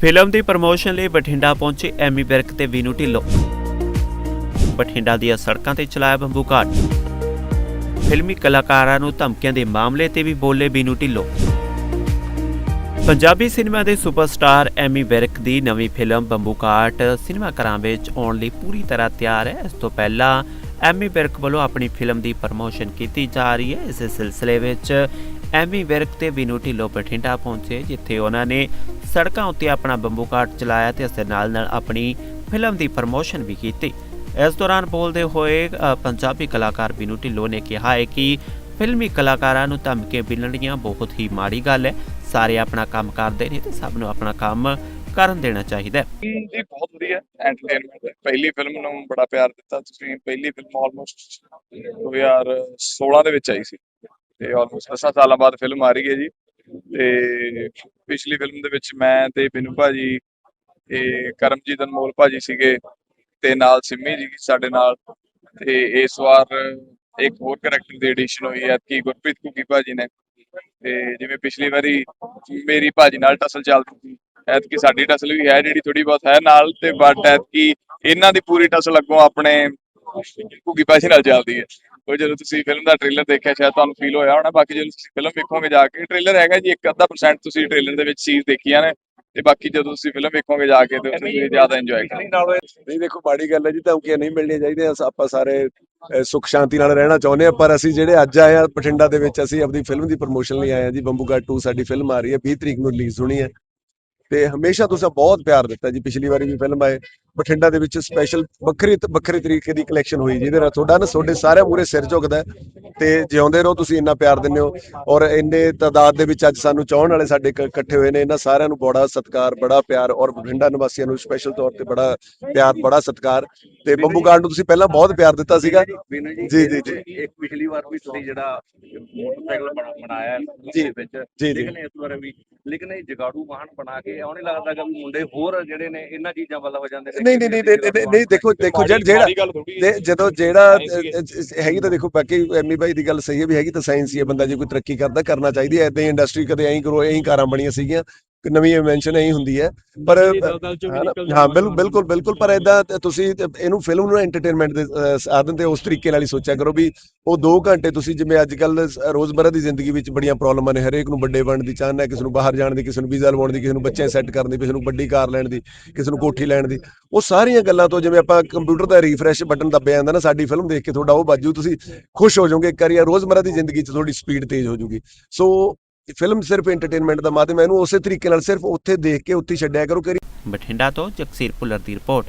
Film ਦੀ promotion ਲਈ ਬਠਿੰਡਾ ਪਹੁੰਚੇ ਐਮੀ ਵਿਰਕ ਤੇ ਵੀਨੂ ਢਿੱਲੋਂ। ਬਠਿੰਡਾ ਦੀਆਂ ਸੜਕਾਂ ਤੇ ਚਲਾਇਆ ਬੰਬੂ ਘਾਟ। ਫਿਲਮੀ ਕਲਾਕਾਰਾਂ ਨੂੰ ਧਮਕੀਆਂ ਦੇ ਮਾਮਲੇ ਤੇ ਵੀ ਬੋਲੇ ਵੀਨੂ ਢਿੱਲੋਂ। ਪੰਜਾਬੀ ਸਿਨੇਮਾ ਦੇ ਸੁਪਰਸਟਾਰ ਐਮੀ ਵਿਰਕ ਦੀ ਨਵੀਂ ਫਿਲਮ ਬੰਬੂ ਘਾਟ ਸਿਨੇਮਾ ਘਰਾਂ ਵਿੱਚ ਆਉਣ ਲਈ ਪੂਰੀ ਤਰ੍ਹਾਂ ਤਿਆਰ ਹੈ। ਇਸ ਤੋਂ ਪਹਿਲਾਂ ਐਮੀ ਵਿਰਕ ਵੱਲੋਂ ਆਪਣੀ ਫਿਲਮ ਦੀ ਪ੍ਰਮੋਸ਼ਨ ਕੀਤੀ ਜਾ ਰਹੀ ਹੈ। ਇਸ ਸਿਲਸਿਲੇ ਵਿੱਚ ਐਮੀ ਵਿਰਕ ਤੇ ਵੀਨੂ ਢਿੱਲੋਂ ਬਠਿੰਡਾ ਪਹੁੰਚੇ, ਜਿੱਥੇ ਉਹਨਾਂ ਨੇ ਸੜਕਾਂ ਉੱਤੇ ਆਪਣਾ ਬੰਬੂ ਘਾਟ ਚਲਾਇਆ ਤੇ ਇਸ ਦੇ ਨਾਲ ਨਾਲ ਆਪਣੀ ਫਿਲਮ ਦੀ ਪ੍ਰਮੋਸ਼ਨ ਵੀ ਕੀਤੀ। ਇਸ ਦੌਰਾਨ ਬੋਲਦੇ ਹੋਏ ਪੰਜਾਬੀ ਕਲਾਕਾਰ ਵੀਨੂ ਢਿੱਲੋਂ ਨੇ ਕਿਹਾ ਹੈ ਕਿ ਫਿਲਮੀ ਕਲਾਕਾਰਾਂ ਨੂੰ ਧਮਕੀਆਂ ਮਿਲਣੀਆਂ ਬਹੁਤ ਹੀ ਮਾੜੀ ਗੱਲ ਹੈ। ਸਾਰੇ ਆਪਣਾ ਕੰਮ ਕਰਦੇ ਨੇ ਤੇ ਸਭ ਨੂੰ ਆਪਣਾ ਕੰਮ ਕਰਨ ਦੇਣਾ ਚਾਹੀਦਾ ਹੈ। ਜੀ ਬਹੁਤ ਵਧੀਆ ਐਂਟਰਟੇਨਮੈਂਟ ਹੈ। ਪਹਿਲੀ ਫਿਲਮ ਨੂੰ ਬੜਾ ਪਿਆਰ ਦਿੱਤਾ ਤੁਸੀਂ। ਪਹਿਲੀ ਫਿਲਮ ਆਲਮੋਸਟ 2016 ਦੇ ਵਿੱਚ ਆਈ ਸੀ। ਤੇ ਆਲਮੋਸਟ 10 ਸਾਲਾਂ ਬਾਅਦ ਫਿਲਮ ਆ ਰਹੀ ਹੈ ਜੀ। ਤੇ ਪਿਛਲੀ ਫਿਲਮ ਦੇ ਵਿੱਚ ਮੈਂ ਤੇ ਬਿਨੂ ਭਾਜੀ, ਤੇ ਕਰਮਜੀਤ ਅਨਮੋਲ ਭਾਜੀ ਸੀਗੇ ਤੇ ਨਾਲ ਸਿੰਮੀ ਜੀ ਸਾਡੇ ਨਾਲ। ਤੇ ਇਸ ਵਾਰ ਇੱਕ ਹੋਰ ਕੈਰੈਕਟਰ ਦੀ ਐਡੀਸ਼ਨ ਹੋਈ ਹੈ ਕਿ ਗੁਰਪ੍ਰੀਤ ਕੁਕੀ ਭਾਜੀ ਨੇ। ਤੇ ਜਿਵੇਂ ਪਿਛਲੀ ਵਾਰੀ ਮੇਰੀ ਭਾਜੀ ਨਾਲ ਟਸਲ ਚੱਲਦੀ ਸੀ ਐਤਕੀ ਸਾਡੀ ਟਸਲ ਵੀ ਹੈ ਜਿਹੜੀ ਥੋੜੀ ਬਹੁਤ ਹੈ ਨਾਲ ਤੇ ਬਟ ਐਤਕੀ ਇਹਨਾਂ ਦੀ ਪੂਰੀ ਟਸਲ ਅੱਗੋਂ ਆਪਣੇ ਕੁਗੀ ਭਾਜੀ ਨਾਲ ਚੱਲਦੀ ਹੈ। ਉਹ ਜਦੋਂ ਤੁਸੀਂ ਫਿਲਮ ਦਾ ਟ੍ਰੇਲਰ ਦੇਖਿਆ ਸ਼ਾਇਦ ਤੁਹਾਨੂੰ ਫੀਲ ਹੋਇਆ ਹੋਣਾ ਬਾਕੀ ਜਦੋਂ ਤੁਸੀਂ ਫਿਲਮ ਵੇਖੋਗੇ ਜਾ ਕੇ ਟ੍ਰੇਲਰ ਹੈਗਾ ਜੀ ਇੱਕ ਅੱਧਾ ਪਰਸੈਂਟ ਤੁਸੀਂ ਟ੍ਰੇਲਰ ਦੇ ਵਿੱਚ ਚੀਜ਼ ਦੇਖੀਆਂ ਨੇ ਤੇ ਬਾਕੀ ਜਦੋਂ ਤੁਸੀਂ ਫਿਲਮ ਵੇਖੋਗੇ ਜਾ ਕੇ ਤੇ ਤੁਸੀਂ ਜ਼ਿਆਦਾ ਇੰਜੋਏ ਕਰੋਗੇ। ਨਹੀਂ ਦੇਖੋ ਮਾੜੀ ਗੱਲ ਹੈ ਜੀ ਧਮਕੀਆਂ ਨਹੀਂ ਮਿਲਣੀਆਂ ਚਾਹੀਦੀਆਂ ਅਸ- ਆਪਾਂ ਸਾਰੇ ਸੁੱਖ ਸ਼ਾਂਤੀ ਨਾਲ ਰਹਿਣਾ ਚਾਹੁੰਦੇ ਆ ਪਰ ਅਸੀਂ ਜਿਹੜੇ ਅੱਜ ਆਏ ਆ ਬਠਿੰਡਾ ਦੇ ਵਿੱਚ ਅਸੀਂ ਆਪਣੀ ਫਿਲਮ ਦੀ ਪ੍ਰੋਮੋਸ਼ਨ ਲਈ ਆਏ ਆ ਜੀ ਬੰਬੂਗਾ 2 ਸਾਡੀ ਫਿਲਮ ਆ ਰਹੀ ਹੈ 20 ਤਰੀਕ ਨੂੰ ਰਿਲੀਜ਼ ਹੋਣੀ ਹੈ। ਤੇ ਹਮੇਸ਼ਾ ਤੁਸੀਂ ਬਹੁਤ ਪਿਆਰ ਦਿੱਤਾ ਜੀ ਪਿਛਲੀ ਵਾਰੀ ਵੀ ਫਿਲਮ ਆਏ। ਬਠਿੰਡਾ ਦੇ ਵਿੱਚ ਸਪੈਸ਼ਲ ਵੱਖਰੀ ਵੱਖਰੇ ਤਰੀਕੇ ਦੀ ਕਲੈਕਸ਼ਨ ਹੋਈ ਜਿਹਦੇ ਨਾਲ ਤੁਹਾਡਾ ਨਾ ਤੁਹਾਡੇ ਸਾਰੇ ਮੂਰੇ ਸਿਰ ਝੁਕਦਾ ਤੇ ਜਿਉਂਦੇ ਰਹੋ ਤੁਸੀਂ ਇੰਨਾ ਪਿਆਰ ਦਿੰਦੇ ਹੋ ਔਰ ਇੰਨੇ ਤਾਦਾਦ ਦੇ ਵਿੱਚ ਅੱਜ ਸਾਨੂੰ ਚਾਹਣ ਵਾਲੇ ਸਾਡੇ ਇਕੱਠੇ ਹੋਏ ਨੇ ਇਹਨਾਂ ਸਾਰਿਆਂ ਨੂੰ ਬੜਾ ਸਤਿਕਾਰ ਬੜਾ ਪਿਆਰ ਔਰ ਬਠਿੰਡਾ ਨਿਵਾਸੀਆਂ ਨੂੰ ਸਪੈਸ਼ਲ ਤੌਰ ਤੇ ਬੜਾ ਪਿਆਰ ਬੜਾ ਸਤਿਕਾਰ ਤੇ ਬੰਬੂ ਗਾਰਡ ਨੂੰ ਤੁਸੀਂ ਪਹਿਲਾਂ ਬਹੁਤ ਪਿਆਰ ਦਿੱਤਾ ਸੀਗਾ ਜੀ, ਜੀ, ਜੀ। ਇੱਕ ਪਿਛਲੀ ਵਾਰ ਵੀ ਤੁਸੀਂ ਜਿਹੜਾ ਮੋਟਰਸਾਈਕਲ ਬਣਾ- ਬਣਾਇਆ ਜੀ, ਵਿੱਚ ਜੀ। ਲੇਕਿਨ ਇਸ ਵਾਰ ਵੀ ਲੇਕਿਨ ਇਹ ਜਗਾੜੂ ਵਾਹਨ ਬਣਾ ਕੇ ਆਉਣੇ ਲੱਗਦਾ ਕਿ ਮੁੰਡੇ ਹੋਰ ਜਿਹੜੇ ਨੇ ਇਹਨਾਂ ਚੀਜ਼ਾਂ ਵੱਲ ਹੋ ਜਾਂਦੇ ਨੇ ਨਹੀਂ ਨਹੀਂ ਨਹੀਂ ਨਹੀਂ- ਦੇਖੋ ਦੇਖੋ ਜਿਹੜਾ ਜਦੋਂ ਜਿਹੜਾ ਹੈਗੀ ਤਾਂ ਦੇਖੋ ਬਾਕੀ ਐਮੀ ਭਾਈ ਦੀ ਗੱਲ ਸਹੀ ਹੈ ਵੀ ਹੈਗੀ ਤਾਂ ਸਾਇੰਸ ਹੀ ਹੈ ਬੰਦਾ ਜੇ ਕੋਈ ਤਰੱਕੀ ਕਰਦਾ ਕਰਨਾ ਚਾਹੀਦੀ ਹੈ ਐਦਾਂ ਹੀ ਇੰਡਸਟਰੀ ਕਦੇ ਐਂ ਕਰੋ ਐਂ ਕਾਰਾਂ ਬਣੀਆਂ ਸੀਗੀਆਂ ਨਵੀਂ ਇਨਵੈਂਸ਼ਨ ਐਂ ਹੁੰਦੀ ਹੈ। ਪਰ ਹਾਂ ਬਿਲਕੁਲ ਬਿਲਕੁਲ ਪਰ ਐਦਾਂ ਤੁਸੀਂ ਇਹਨੂੰ ਫਿਲਮ ਨੂੰ ਐਂਟਰਟੇਨਮੈਂਟ ਦੇ ਸਾਧਨ ਤੇ ਉਸ ਤਰੀਕੇ ਨਾਲ ਹੀ ਸੋਚਿਆ ਕਰੋ ਵੀ ਉਹ 2 ਘੰਟੇ ਤੁਸੀਂ ਜਿਵੇਂ ਅੱਜ ਕੱਲ ਰੋਜ਼ਮਰਰਾ ਦੀ ਜ਼ਿੰਦਗੀ ਵਿੱਚ ਬੜੀਆਂ ਪ੍ਰੋਬਲਮਾਂ ਨੇ ਹਰੇਕ ਨੂੰ ਵੱਡੇ ਬਣਨ ਦੀ ਚਾਹਨਾ ਹੈ ਕਿਸੇ ਨੂੰ ਬਾਹਰ ਜਾਣ ਦੀ ਕਿਸੇ ਨੂੰ ਵੀਜ਼ਾ ਲਵਾਉਣ ਦੀ ਕਿਸੇ ਨੂੰ ਬੱਚੇ ਸੈੱਟ ਕਰਨ ਦੀ ਕਿਸੇ ਨੂੰ ਵੱਡੀ ਕਾਰ ਲੈਣ ਦੀ ਕਿਸੇ ਨੂੰ ਕੋਠੀ ਲੈਣ ਦੀ। ਉਹ ਸਾਰੀਆਂ ਗੱਲਾਂ ਤੋਂ ਜਿਵੇਂ ਆਪਾਂ ਕੰਪਿਊਟਰ ਦਾ ਰੀਫਰੈਸ਼ ਬਟਨ ਦੱਬਿਆ ਜਾਂਦਾ ਨਾ ਸਾਡੀ ਫਿਲਮ ਦੇਖ ਕੇ ਤੁਹਾਡਾ ਉਹ ਬਾਜੂ ਤੁਸੀਂ ਖੁਸ਼ ਹੋ ਜਾਓਗੇ ਇੱਕ ਵਾਰੀ ਰੋਜ਼ਮਰਰਾ ਦੀ ਜ਼ਿੰਦਗੀ 'ਚ ਤੁਹਾਡੀ ਸਪੀਡ ਤੇਜ਼ ਹੋ ਜਾਊਗੀ ਸੋ ਫਿਲਮ ਸਿਰਫ ਐਂਟਰਟੇਨਮੈਂਟ ਦਾ ਮਾਧਿਅਮ ਹੈ। ਇਹਨੂੰ ਉਸੇ ਤਰੀਕੇ ਨਾਲ ਸਿਰਫ ਉੱਥੇ ਦੇਖ ਕੇ, ਉੱਥੇ ਛੱਡਿਆ ਕਰੋ ਕਿ ਬਠਿੰਡਾ ਤੋਂ ਜਗਸੀਰ ਭੁੱਲਰ ਦੀ ਰਿਪੋਰਟ।